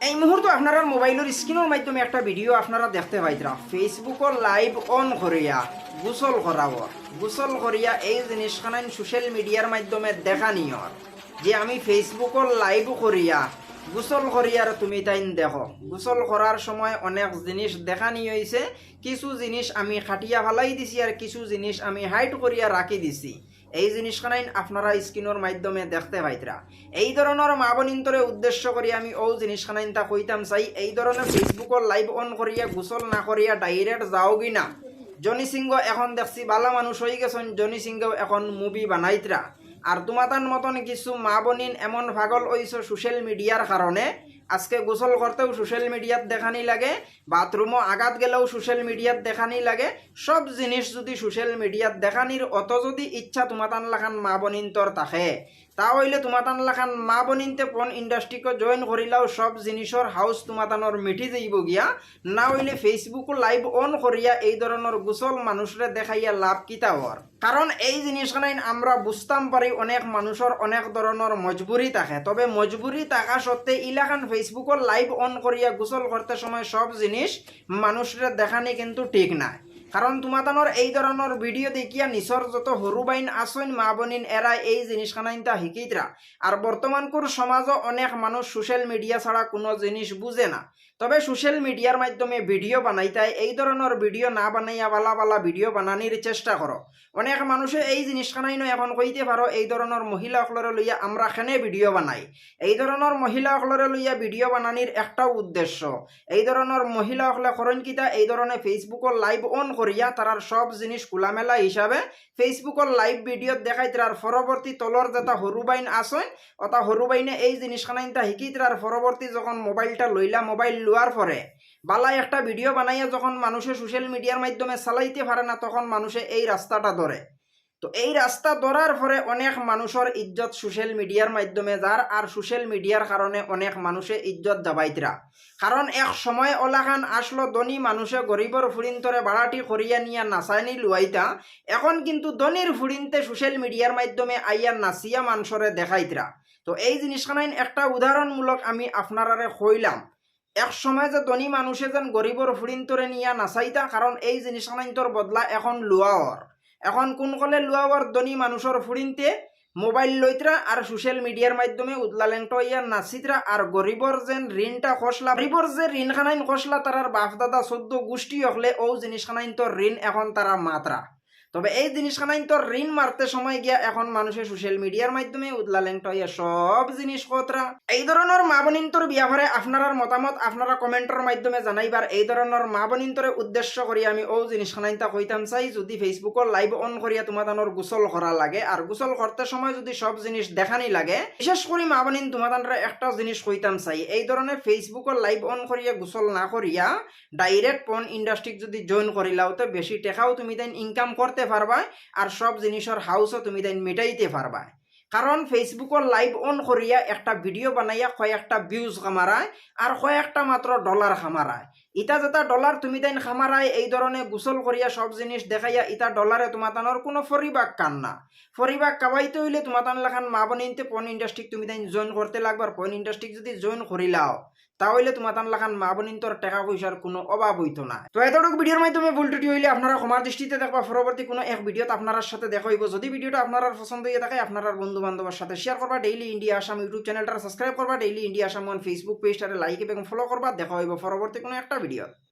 এই মুহূর্তে আপনারা মোবাইলের স্ক্রিনের মাধ্যমে একটা ভিডিও আপনারা দেখতে পাইতরা। ফেসবুকর লাইভ অন করিয়া, গোসল করাবর গোসল করিয়া এই জিনিসখান সোশ্যাল মিডিয়ার মাধ্যমে দেখা নিয়র যে আমি ফেসবুকর লাইভ করিয়া, গোসল করিয়ার তুমি তাইন দেখো। গোসল করার সময় অনেক জিনিস দেখা নিয়ে হয়েছে কিছু জিনিস আমি খাটিয়া ফালাই দিছি আর কিছু জিনিস আমি হাইট করিয়া রাখি দিছি। এই জিনিসখানাই আপনারা স্ক্রিনের মাধ্যমে দেখতে পাইতরা। এই ধরনের মা বোনিন্তরে উদ্দেশ্য করি আমি ও জিনিসখানাইন তা কইতাম চাই, এই ধরনের ফেসবুকর লাইভ অন করিয়া, গোসল না করিয়া ডাইরেক্ট যাও না? জনি সিংহ এখন দেখছি বালা মানুষ হয়ে গেছেন জনি সিংহ এখন মুভি বানাইতরা। আর তোমাতান মতন কিছু মা বোনিন এমন ভাগল হইছ সোশ্যাল মিডিয়ার কারণে আজকে গোসল করতেও সোশ্যাল মিডিয়াত দেখানি লাগে বাথরুমও আঘাত গেলেও সোশ্যাল মিডিয়াত দেখানি লাগে। সব জিনিস যদি সোশ্যাল মিডিয়াত দেখানির অত যদি ইচ্ছা তোমাতান লাখান মা বনিন্তর থাকে তা হইলে তোমাতান লাখান মা বনিনতে পন ইন্ডাস্ট্রিকে জয়েন করিলাও, সব জিনিসের হাউস তোমাতানোর মিঠি যাইব গিয়া। না হইলে ফেসবুক লাইভ অন করিয়া এই ধরনের গোসল মানুষরে দেখাইয়া লাভ কিতা হর কারণ এই জিনিসখানাই আমরা বুঝতাম পারি অনেক মানুষের অনেক ধরনের মজবুরি থাকে। তবে মজবুরি থাকা সত্ত্বে ইলাখান ফেসবুকর লাইভ অন করিয়া গোসল করতে সময় সব জিনিস মানুষরে দেখানি কিন্তু ঠিক নাই। কারণ তোমাতানোর এই ধরনের ভিডিও দেখিয়া নিচর যত সরু বাইন আসইন মা বনিন এরা এই জিনিসখানাইনটা শিকিতরা আর বর্তমানকুর সমাজও অনেক মানুষ সোশ্যাল মিডিয়া ছাড়া কোনো জিনিস বুঝে না। তবে সোশ্যাল মিডিয়ার মাধ্যমে ভিডিও বানাইতাই এই ধরনের ভিডিও না বানাইয়া বালা বালা ভিডিও বানানির চেষ্টা করো অনেক মানুষে এই জিনিসখানাইনো এখন কইতে পারো এই ধরনের মহিলাসকলরে লইয়া আমরা খেনে ভিডিও বানাই? এই ধরনের মহিলাসকলরে লইয়া ভিডিও বানানির একটাও উদ্দেশ্য। এই ধরনের মহিলাসকলে করেন কিতা এই ধরনের ফেসবুকর লাইভ অন করিয়া তারার সব জিনিস খোলামেলা হিসাবে ফেসবুকর লাইভ ভিডিও দেখাই তার পরবর্তী তলর যেটা সরু বাইন আসেন অতা সরু বাইনে এই জিনিসখানাইনটা শিকি তার পরবর্তী যখন মোবাইলটা লইলা মোবাইল লওয়ার পরে বালাই একটা ভিডিও বানাইয়া যখন মানুষে সোশ্যাল মিডিয়ার মাধ্যমে চালাইতে পারে না, তখন মানুষে এই রাস্তাটা ধরে তো এই রাস্তা ধরার পরে অনেক মানুষের ইজ্জত সোশ্যাল মিডিয়ার মাধ্যমে যার আর সোশ্যাল মিডিয়ার কারণে অনেক মানুষে ইজ্জত দাবাইতরা কারণ এক সময় ওলাখান আসলো ধনী মানুষে গরিবর ফুরিন্তরে বাড়াটি করিয়া নিয়া নাচাইনি লুয়াইতা এখন কিন্তু ধনীর ফুরিনতে সোশ্যাল মিডিয়ার মাধ্যমে আইয়া নাচিয়া মানুষরে দেখাইতরা তো এই জিনিসখানাইন একটা উদাহরণমূলক আমি আপনারারে কইলাম এক সময় যে ধনী মানুষে যেন গরিবর ফুরিন্তরে নিয়া নাচাইতা কারণ এই জিনিসখানাইন তোর বদলা এখন লুয়াওয়ার এখন কোন কলে লুয়াওয়ার ধনী মানুষের ফুড়িনতে মোবাইল লইতরা আর সোশ্যাল মিডিয়ার মাধ্যমে উদলালেংট ইয়ার নাচিতরা আর গরিবর যেন ঋণটা খসলা গরিবর যে ঋণ খানাইন খসলা তারার বাপ দাদা সদ্য গোষ্ঠী হলে ও জিনিস খানাইন তো ঋণ এখন তারা মাত্রা তবে এই জিনিসখানাইন তো ঋণ মারতে সময় গিয়া এখন মানুষের সোশ্যাল মিডিয়ার মাধ্যমে উদলালেংট ইয়া সব জিনিস কতরা এই ধরনের মা বনিন্তর বিয়াভারে আপনার মতামত আপনারা কমেন্টের মাধ্যমে জানাইবার এই ধরনের মা বনিন্তরে উদ্দেশ্য করি আমি ও জিনিসখানাইনটা কইতাম চাই। যদি ফেসবুকর লাইভ অন করিয়া তোমাদানোর গোসল করা লাগে আর গোসল করতে সময় যদি সব জিনিস দেখানি লাগে, বিশেষ করে মা বনিন তোমাদানরা একটা জিনিস কইতাম চাই। এই ধরনের ফেসবুকর লাইভ অন করিয়া গোসল না করিয়া ডাইরেক্ট পন ইন্ডাস্ট্রিক যদি জয়েন করিলাও তো বেশি টেকাও তুমি দেন ইনকাম করতে পারবা আর সব জিনিসের হাউসও তুমি তাই মিটাইতে পারবা কারণ ফেসবুকর লাইভ অন করিয়া একটা ভিডিও বানাইয়া কয়েকটা ভিউজ খামারায় আর কয়েকটা মাত্র ডলার খামারায় ইটা যেটা ডলার তুমি তাইন খামারায় এই ধরনের গোসল করিয়া সব জিনিস দেখাইয়া, ইটা ডলারে তোমাতানোর কোনো ফরিবাগ কান না। ফরিবাগ কাবাইতে হইলে তোমাতান লাখান মা বনিনতে পন ইন্ডাস্ট্রিক তুমি তাইন জয়েন করতে লাগবার পন ইন্ডাস্ট্রিক যদি জয়েন করিলাও তাহলে তোমাতান লাখান মা বনিন্তর টাকা পয়সার কোনো অভাব হইতো না। তো এতটুকু ভিডিওর মাধ্যমে ভুল টুটি হইলে আপনারা ক্ষমার দৃষ্টিতে দেখবা পরবর্তী কোনো এক ভিডিওতে আপনার সাথে দেখা হইব। যদি ভিডিওটা আপনার পছন্দ হয়ে থাকে আপনার বন্ধু বান্ধবের সাথে শেয়ার করবা ডেইলি ইন্ডিয়া আসাম ইউটিউব চ্যানেলটা সাবস্ক্রাইব করবা ডেইলি ইন্ডিয়া আসাম ফেসবুক পেজটারে লাইক এবং ফলো করবা দেখা হইব। পরবর্তী কোনো একটা ভিডিও